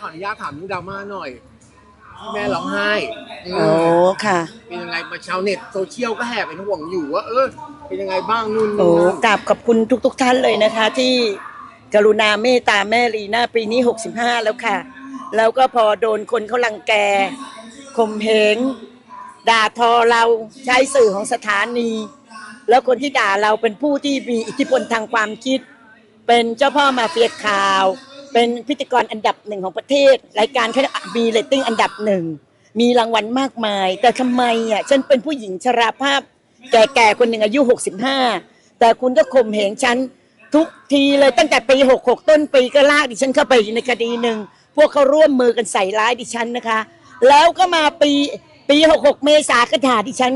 ขออนุญาตถามเรื่องดราม่าหน่อยที่แม่ร้องไห้อืมโอ้ค่ะ เป็นยังไงมาชาวเน็ตโซเชียลก็แห่เป็นห่วงอยู่ว่าเออเป็นยังไงบ้างนู่นโอ้นี่นั่นกราบขอบคุณทุกๆท่านเลยนะคะ ที่กรุณาเมตตาแม่ลีน่าปีนี้ 65 แล้วค่ะ แล้วก็พอโดนคนเขาลังแกข่มเหงด่าทอเราใช้สื่อของสถานี แล้วคนที่ด่าเราเป็นผู้ที่มีอิทธิพลทางความคิด เป็นเจ้าพ่อมาเฟียข่าว เป็นพิธีกรอันดับหนึ่งของประเทศ รายการเขามีเรตติ้งอันดับหนึ่งมีรางวัลมากมาย แต่ทำไมอะฉันเป็นผู้หญิงชราภาพ แก่ๆคนหนึ่งอายุ 65 แต่คุณก็ข่มเหงฉันทุกทีเลยตั้งแต่ปี 66 ต้นปีก็ลากดิฉันเข้าไปในคดีหนึ่งพวกเขาร่วมมือกันใส่ร้ายดิฉันนะคะ แล้วก็มาปีปี 66 เมษาก็ด่าดิฉัน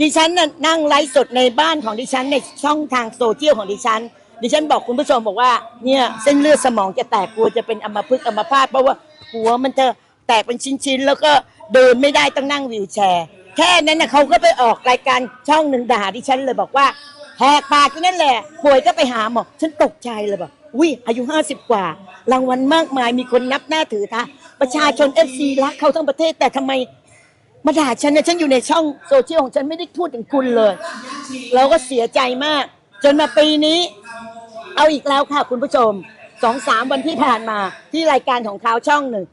ดิฉันน่ะนั่งไลฟ์สดในบ้านของดิฉันในช่องทางโซเชียลของดิฉัน ดิฉันบอกคุณผู้ชมบอกว่าเนี่ยเส้นเลือดสมองจะแตกกลัวจะเป็นอัมพฤกษ์อัมพาตเพราะว่าหัวมันจะแตกเป็นชิ้นๆแล้วก็เดินไม่ได้ต้องนั่งวีลแชร์แค่นั้นนะเขาก็ไปออกรายการช่องหนึ่งด่าดิฉันเลยบอกว่าแหกปากที่นั่นแหละ ป่วยก็ไปหาหมอฉันตกใจเลยบอกอุ้ยอายุห้าสิบกว่า รางวัลมากมายมีคนนับหน้าถือตาประชาชนเอฟซีรักเขาทั้งประเทศแต่ทำไมมาด่าฉันเนี่ยฉันอยู่ในช่องโซเชียลของฉันไม่ได้พูดถึงคุณเลย เราก็เสียใจมาก จนมาปีนี้ เอาอีกแล้วค่ะ คุณผู้ชมสองสามวันที่ผ่านมาที่รายการของเขาช่องหนึ่ง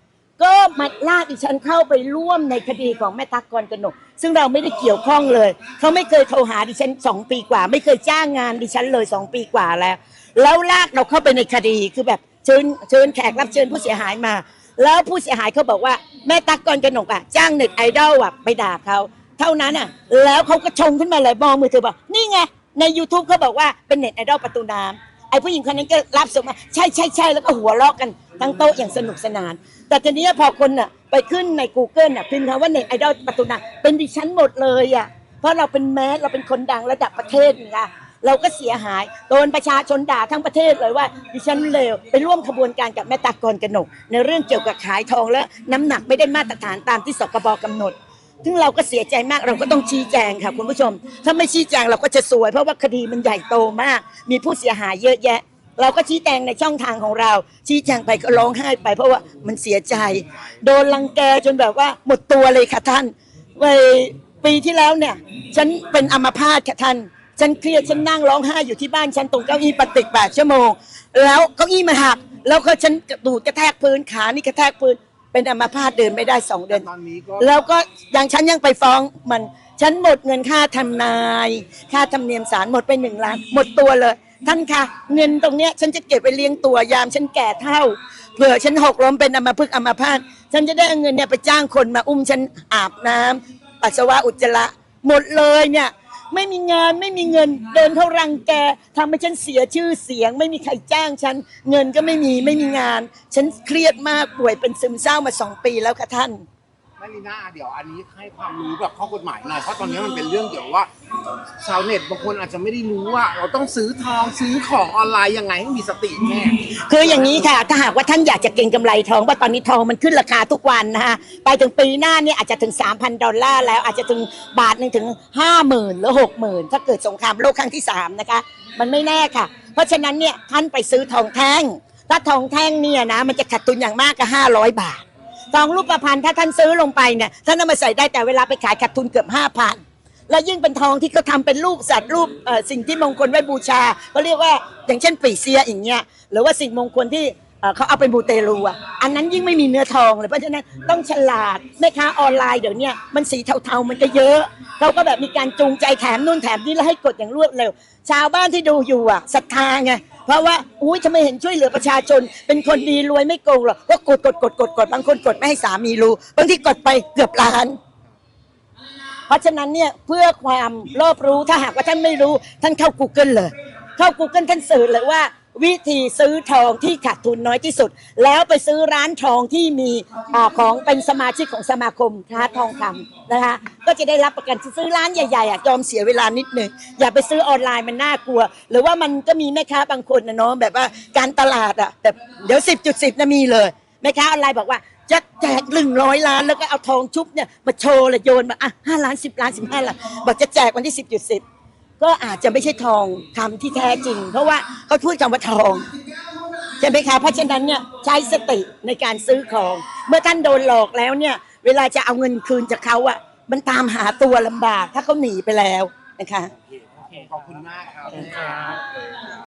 ก็มาลากดิฉันเข้าไปร่วมในคดีของแม่ตักกรกนก ซึ่งเราไม่ได้เกี่ยวข้องเลย เขาไม่เคยโทรหาดิฉันสองปีกว่า ไม่เคยจ้างงานดิฉันเลยสองปีกว่าแล้ว แล้วลากเราเข้าไปในคดีคือแบบเชิญเชิญแขกรับเชิญผู้เสียหายมา แล้วผู้เสียหายเขาบอกว่าแม่ตักกรกนกอะจ้างเน็ตไอดอลอะไปด่าเขาเท่านั้นอะ แล้วเขาก็ชงขึ้นมาเลยมองมือถือบอกนี่ไง ใน YouTube เขาบอกว่าเป็นเน็ตไอดอลประตูน้ำไอ้ผู้หญิงคนนั้นก็รับส่งมาใช่ใช่ใช่แล้วก็หัวเราะกันทั้งโต๊ะอย่างสนุกสนาน แต่ทีนี้พอคนน่ะไปขึ้นใน Google น่ะพิมพ์คำว่าเน็ตไอดอลประตูน้ำเป็นดิฉันหมดเลยอะเพราะเราเป็นแมสเราเป็นคนดังระดับประเทศนี่ค่ะเราก็เสียหายโดนประชาชนด่าทั้งประเทศเลยว่า ดิฉันเลวไปร่วมขบวนการกับแม่ตากรกนก ในเรื่องเกี่ยวกับขายทองและน้ำหนักไม่ได้มาตรฐานตามที่สกบกำหนด ซึ่งเราก็เสียใจมากเราก็ต้องชี้แจงค่ะคุณผู้ชม ถ้าไม่ชี้แจงเราก็จะสวย เพราะว่าคดีมันใหญ่โตมาก มีผู้เสียหายเยอะแยะ เราก็ชี้แจงในช่องทางของเรา ชี้แจงไปก็ร้องไห้ไป เพราะว่ามันเสียใจ โดนรังแกจนแบบว่าหมดตัวเลยค่ะท่านไปปีที่แล้วเนี่ย ฉันเป็นอัมพาตค่ะท่านฉันเครียดฉันนั่งร้องไห้อยู่ที่บ้านฉันตรงเก้าอี้ปฏิกแปดชั่วโมง แล้วเก้าอี้มันหักแล้วก็ฉันกระดูดกระแทกพื้นขานี่กระแทกพื้น เป็นอัมพาตเดินไม่ได้สองเดือน ตอนนี้ก็แล้วก็อย่างฉันยังไปฟ้องมัน ฉันหมดเงินค่าทำนาย ค่าธรรมเนียมศาลหมดไปหนึ่งล้าน หมดตัวเลย ท่านคะเงินตรงเนี้ยฉันจะเก็บไปเลี้ยงตัวยาม ฉันแก่เท่า เผื่อฉันหกล้มเป็นอัมพฤกษ์อัมพาตฉันจะได้เอาเงินเนี่ยไปจ้างคนมาอุ้มฉันอาบน้ำปัสสาวะอุจจาระหมดเลยเนี่ย ไม่มีงานไม่มีเงิน เดินเข้ารังแกทำให้ฉันเสียชื่อเสียง ไม่มีใครจ้างฉัน เงินก็ไม่มีไม่มีงาน ฉันเครียดมากป่วยเป็นซึมเศร้ามาสองปีแล้วค่ะท่าน แม่ลีน่าเดี๋ยวอันนี้ให้ความรู้แบบข้อกฎหมายหน่อยเพราะตอนนี้มันเป็นเรื่องเกี่ยวว่าชาวเน็ตบางคนอาจจะไม่ได้รู้ว่า เราต้องซื้อทองซื้อของออนไลน์ยังไงให้มีสติแม่คืออย่างนี้ค่ะถ้าหากว่าท่านอยากจะเก็งกำไรทองว่าตอนนี้ทองมันขึ้นราคาทุกวันนะฮะไปถึงปีหน้าเนี่ยอาจจะถึง 3,000 ดอลลาร์แล้วอาจจะถึงบาทหนึ่งถึง 50,000 หรือ 60,000 ถ้าเกิดสงครามโลกครั้งที่3นะคะมันไม่แน่ค่ะ เพราะฉะนั้นเนี่ยท่านไปซื้อทองแท่งถ้าทองแท่งเนี่ยนะมันจะขาดทุนอย่างมากก็500 บาท ทองรูปพรรณถ้าท่านซื้อลงไปเนี่ยท่านเอามาใส่ได้แต่เวลาไปขายขาดทุนเกือบ5,000แล้วยิ่งเป็นทองที่เขาทำเป็นรูปสัตว์รูปสิ่งที่มงคลไว้บูชาเขาเรียกว่าอย่างเช่นปีเซียอย่างเงี้ยหรือว่าสิ่งมงคลที่เขาเอาไปบูเตลูอะอันนั้นยิ่งไม่มีเนื้อทองเลยเพราะฉะนั้นต้องฉลาดแม่ค้าออนไลน์เดี๋ยวนี้มันสีเทาๆมันก็เยอะเขาก็แบบมีการจูงใจแถมนู่นแถมนี่แล้วให้กดอย่างรวดเร็ว ชาวบ้านที่ดูอยู่อะศรัทธาไง เพราะว่าอุ้ยทำไมเห็นช่วยเหลือประชาชน เป็นคนดีรวยไม่โกงหรอกก็กดกดกดกดกดบางคนกดไม่ให้สามีรู้บางทีกดไปเกือบล้าน เพราะฉะนั้นเนี่ยเพื่อความรอบรู้ถ้าหากว่าท่านไม่รู้ ท่านเข้า Google เลย เข้า Google ท่านสื่อเลยว่า วิธีซื้อทองที่ขาดทุนน้อยที่สุด แล้วไปซื้อร้านทองที่มีอาของเป็นสมาชิกของสมาคมค้าทองคำนะคะก็จะได้รับประกันซื้อร้านใหญ่ๆอะยอมเสียเวลานิดหนึ่งอย่าไปซื้อออนไลน์มันน่ากลัว หรือว่ามันก็มีแม่ค้าบางคนนะเนาะแบบว่าการตลาดอะแบบเดี๋ยวสิบจุดสิบนะมีเลยแม่ค้าออนไลน์บอกว่าจะแจกหนึ่งร้อยล้านแล้วก็เอาทองชุบเนี่ยมาโชว์เลยโยนมาอะห้าล้านสิบล้านสิบห้าล้านบอกจะแจกวันที่สิบจุดสิบ ก็อาจจะไม่ใช่ทองคำที่แท้จริง เพราะว่าเขาพูดคำว่าทองใช่ไหมคะเพราะฉะนั้นเนี่ยใช้สติในการซื้อของ เมื่อท่านโดนหลอกแล้วเนี่ย เวลาจะเอาเงินคืนจากเขาอะ มันตามหาตัวลำบากถ้าเขาหนีไปแล้วนะคะโอเคขอบคุณมากครับ